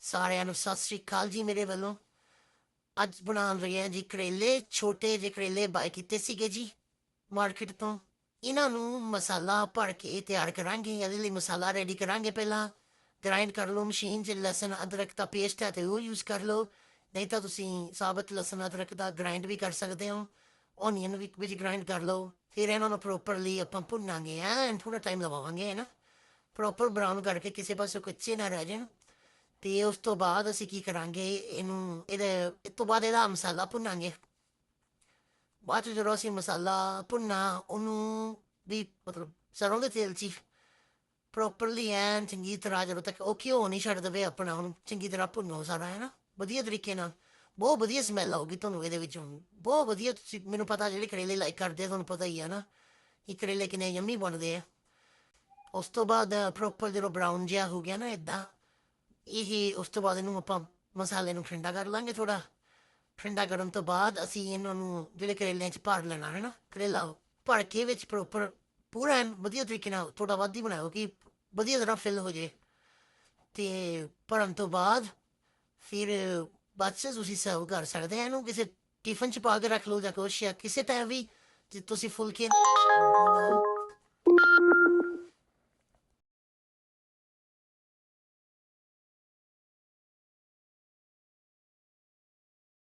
ਸਾਰਿਆਂ ਨੂੰ ਸਤਿ ਸ੍ਰੀ ਅਕਾਲ ਜੀ ਮੇਰੇ ਵੱਲੋਂ। ਅੱਜ ਬਣਾਉਣ ਰਹੇ ਹਾਂ ਜੀ ਕਰੇਲੇ, ਛੋਟੇ ਜਿਹੇ ਕਰੇਲੇ ਬਾਈ ਕੀਤੇ ਸੀਗੇ ਜੀ ਮਾਰਕੀਟ ਤੋਂ। ਇਹਨਾਂ ਨੂੰ ਮਸਾਲਾ ਭਰ ਕੇ ਤਿਆਰ ਕਰਾਂਗੇ, ਇਹਦੇ ਲਈ ਮਸਾਲਾ ਰੈਡੀ ਕਰਾਂਗੇ ਪਹਿਲਾਂ। ਗ੍ਰਾਈਂਡ ਕਰ ਲਓ ਮਸ਼ੀਨ 'ਚ, ਲਸਣ, ਅਦਰਕ ਦਾ ਪੇਸਟ ਹੈ ਤੇ ਉਹ ਯੂਜ਼ ਕਰ ਲਓ। ਨਹੀਂ ਤਾਂ ਤੁਸੀਂ ਸਾਬਤ ਲਸਣ, ਅਦਰਕ ਦਾ ਗ੍ਰਾਈਂਡ ਵੀ ਕਰ ਸਕਦੇ ਹੋ। ਓਨੀਅਨ ਵੀ ਵਿੱਚ ਗ੍ਰਾਈਂਡ ਕਰ ਲਓ। ਫਿਰ ਇਹਨਾਂ ਨੂੰ ਪ੍ਰੋਪਰਲੀ ਆਪਾਂ ਭੁੰਨਾਂਗੇ ਐਂ ਥੋੜਾ ਟਾਈਮ ਲਵਾਵਾਂਗੇ, ਹੈ ਨਾ। ਪ੍ਰੋਪਰ ਬਰਾਊਨ ਕਰਕੇ ਕਿਸੇ ਪਾਸੇ ਕੱਚੇ ਨਾ ਰਹਿ ਜਾਣ। ਤੇ ਉਸ ਤੋਂ ਬਾਅਦ ਅਸੀਂ ਕੀ ਕਰਾਂਗੇ? ਇਹਨੂੰ ਇਹਦੇ ਇਸ ਤੋਂ ਬਾਅਦ ਇਹਦਾ ਮਸਾਲਾ ਭੁੰਨਾਂਗੇ। ਬਾਅਦ 'ਚ ਜਦੋਂ ਅਸੀਂ ਮਸਾਲਾ ਭੁੰਨਾ ਉਹਨੂੰ ਵੀ ਮਤਲਬ ਸਰੋਂ ਦੇ ਤੇਲ 'ਚ ਹੀ ਪ੍ਰੋਪਰਲੀ ਐਨ ਚੰਗੀ ਤਰ੍ਹਾਂ ਜਦੋਂ ਤੱਕ ਉਹ ਘਿਓ ਨਹੀਂ ਛੱਡ ਦੇਵੇ ਆਪਣਾ ਉਹਨੂੰ ਚੰਗੀ ਤਰ੍ਹਾਂ ਭੁੰਨੋ ਸਾਰਾ ਹੈ ਨਾ? ਵਧੀਆ ਤਰੀਕੇ ਨਾਲ। ਬਹੁਤ ਵਧੀਆ ਸਮੈਲ ਆਊਗੀ ਤੁਹਾਨੂੰ ਇਹਦੇ ਵਿੱਚੋਂ। ਬਹੁਤ ਵਧੀਆ ਤੁਸੀਂ ਮੈਨੂੰ ਪਤਾ ਜਿਹੜੇ ਕਰੇਲੇ ਲਾਈਕ ਕਰਦੇ ਆ, ਤੁਹਾਨੂੰ ਪਤਾ ਹੀ ਹੈ ਨਾ ਇਹ ਕਰੇਲੇ ਕਿੰਨੇ ਯਮੀ ਬਣਦੇ ਆ। ਉਸ ਤੋਂ ਬਾਅਦ ਪ੍ਰੋਪਰ ਜਦੋਂ ਬਰਾਊਨ ਜਿਹਾ ਹੋ ਗਿਆ ਨਾ ਇਦਾਂ ਇਹ ਉਸ ਤੋਂ ਬਾਅਦ ਇਹਨੂੰ ਆਪਾਂ ਮਸਾਲੇ ਨੂੰ ਠੰਡਾ ਕਰ ਲਾਂਗੇ ਥੋੜਾ ਠੰਡਾ ਕਰਨ ਤੋਂ ਬਾਅਦ ਅਸੀਂ ਇਹਨਾਂ ਨੂੰ ਜਿਹੜੇ ਕਰੇਲਿਆਂ 'ਚ ਭਰ ਲੈਣਾ ਹੈ ਨਾ, ਕਰੇਲਾ ਭਰ ਕੇ ਵਿੱਚ ਪ੍ਰੋਪਰ ਪੂਰਾ ਐਨ ਵਧੀਆ ਤਰੀਕੇ ਨਾਲ ਥੋੜਾ ਵੱਧ ਹੀ ਬਣਾਓ ਕਿ ਵਧੀਆ ਤਰ੍ਹਾਂ ਫਿਲ ਹੋ ਜੇ। ਤੇ ਭਰਨ ਤੋਂ ਬਾਅਦ ਫਿਰ ਬਾਅਦ 'ਚ ਤੁਸੀਂ ਸਰਵ ਕਰ ਸਕਦੇ ਆ ਇਹਨੂੰ, ਕਿਸੇ ਟਿਫਨ 'ਚ ਪਾ ਕੇ ਰੱਖ ਲਓ ਜਾਂ ਕੁਛ ਜਾਂ ਕਿਸੇ ਟਾਈਮ ਵੀ ਜੇ ਤੁਸੀਂ ਫੁਲਕੇ